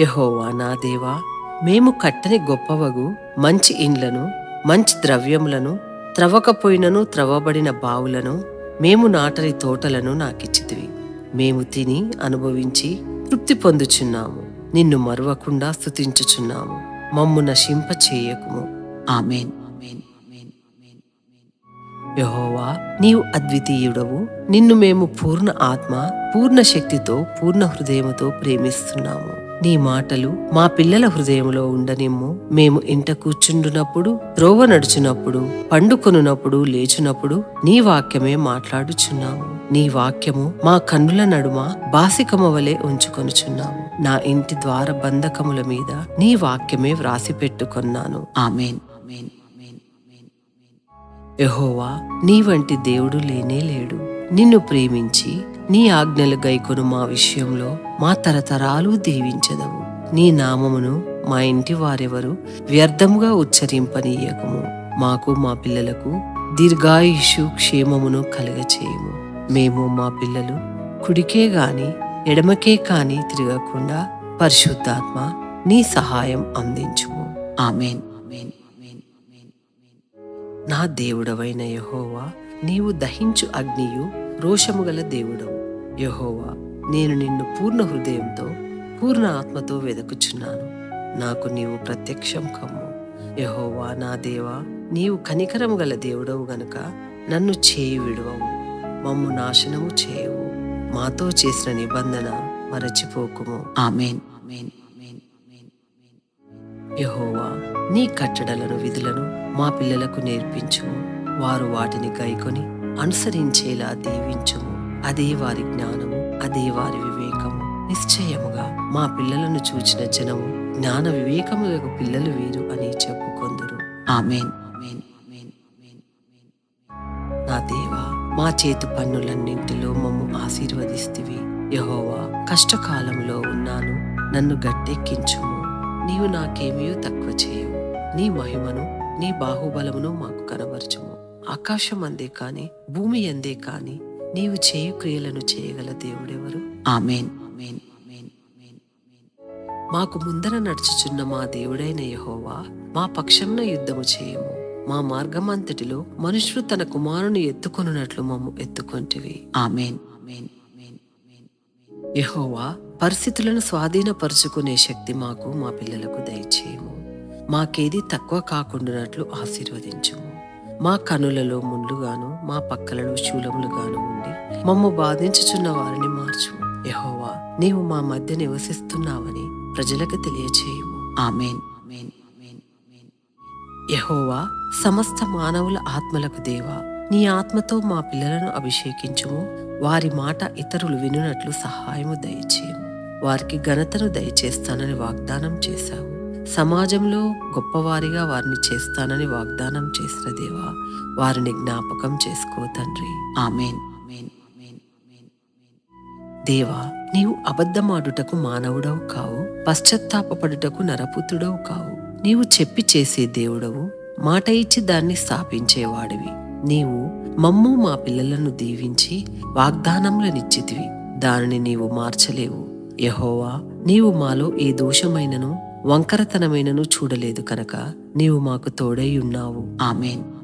యహోవా నా దేవా మేము కట్టని గొప్పవగు మంచి ఇండ్లను మంచి ద్రవ్యములను త్రవ్వకపోయినను త్రవ్వబడిన బావులను మేము నాటని తోటలను నాకిచ్చితివి. మేము తిని అనుభవించి తృప్తి పొందుచున్నాము. నిన్ను మరువకుండా స్తుతించుచున్నాము. మమ్ము నశింప చేయకుము ఆమెన్. యహోవా నీవు అద్వితీయుడవు. నిన్ను మేము పూర్ణ ఆత్మ పూర్ణ శక్తితో పూర్ణ హృదయముతో ప్రేమిస్తున్నాము. నీ మాటలు మా పిల్లల హృదయంలో ఉండనిమ్ము. మేము ఇంట కూర్చుండునప్పుడు త్రోవ నడుచునప్పుడు పండుకొనున్నప్పుడు లేచునప్పుడు నీ వాక్యమే మాట్లాడుచున్నాము. నీ వాక్యము మా కన్నుల నడుమ బాసికమ వలె ఉంచుకొనుచున్నాము. నా ఇంటి ద్వార బంధకముల మీద నీ వాక్యమే వ్రాసి పెట్టుకొన్నాను. ఆమెన్. యహోవా నీ వంటి దేవుడు లేనే లేడు. నిన్ను ప్రేమించి నీ ఆజ్ఞలు గైకొను మా విషయంలో మా తరతరాలు దీవించదవు. నీ నామమును మా ఇంటి వారెవరు వ్యర్థముగా ఉచ్చరింపనీయకము. మాకు మా పిల్లలకు దీర్ఘాయుషు క్షేమమును కలగచేయము. మేము మా పిల్లలు కుడికే గాని ఎడమకే కాని తిరగకుండా పరిశుద్ధాత్మ నీ సహాయం అందించుము. ఆమెన్. నా దేవుడవైన యహోవా నీవు దహించు అగ్నియు రోషము గల దేవుడవు యహోవా నేను నిన్ను పూర్ణ హృదయంతో పూర్ణ ఆత్మతో వెదకుచున్నాను. నాకు నీవు ప్రత్యక్షం కమ్ము. యహోవా నా దేవా నీవు కనికరము గల దేవుడవు గనుక నన్ను చేయి విడువవు. మమ్ము నాశనము చేయవు. మాతో చేసిన నిబంధన మరచిపోకుము. ఆమెన్. యహోవా నీ కట్టడలను విధులను మా పిల్లలకు నేర్పించుము. వారు వాటిని గైకొని అనుసరించేలా దీవించుము. అదే వారి జ్ఞానము అదే వారి వివేకము. నిశ్చయముగా మా పిల్లలను చూచిన జనము జ్ఞాన వివేకములకు పిల్లలు వీరు అని చెప్పుకొందురు. ఆమెన్. నా దేవా మా చేతి పన్నులన్నింటిలో మమ్ము ఆశీర్వదిస్తివి. యహోవా కష్టకాలంలో ఉన్నాను నన్ను గట్టెక్కించుము. నీవు నాకేమీ తక్కువ చేయవు. నీ మహిమను నీ బాహుబలమును మాకు కనబరచుము. ఆకాశం అందే కాని భూమి ఎందే కాని నీవు చేయు క్రియలను చేయగల దేవుడెవరు? ఆమెన్. మాకు ముందర నడుచుచున్న మా దేవుడైన యహోవా మా పక్షంన యుద్ధము చేయము. మా మార్గమంతటిలో మనుషులు తన కుమారుని ఎత్తుకొనున్నట్లు మమ్ము ఎత్తుకొంటివి. ఆమెన్. యహోవా పరిస్థితులను స్వాధీనపరుచుకునే శక్తి మాకు మా పిల్లలకు దయచేయము. మాకేది తక్కువ కాకుండానట్లు ఆశీర్వదించుము. మా కనులలో ముండ్లుగాను మా పక్కలలో శూలములుగాను ఉండి మమ్ము బాధించుచున్న వారిని మార్చుము. యహోవా నీవు మా మధ్య నివసిస్తున్నావని ప్రజలకు తెలియచేయము. ఆమెన్. యహోవా సమస్త మానవుల ఆత్మలకు దేవా నీ ఆత్మతో మా పిల్లలను అభిషేకించుము. వారి మాట ఇతరులు వినునట్లు సహాయము దయచేయము. వారికి ఘనతను దయచేస్తానని వాగ్దానం చేశావు. సమాజంలో గొప్పవారిగా వారిని చేస్తానని వాగ్దానం చేసిన దేవా వారిని జ్ఞాపకం చేసుకో తండ్రి. ఆమెన్. దేవా నీవు అబద్ధమాడుటకు మానవుడవు కావు పశ్చత్తాపపడుటకు నరపుత్రుడవు కావు. నీవు చెప్పి చేసే దేవుడవు మాట ఇచ్చి దాన్ని స్థాపించేవాడివి. నీవు మమ్ము మా పిల్లలను దీవించి వాగ్దానములనిచ్చితివి దానిని నీవు మార్చలేవు. యహోవా నీవు మాలో ఏ దోషమైనను వంకరతనమైనను చూడలేదు కనుక నీవు మాకు తోడై ఉన్నావు. ఆమెన్.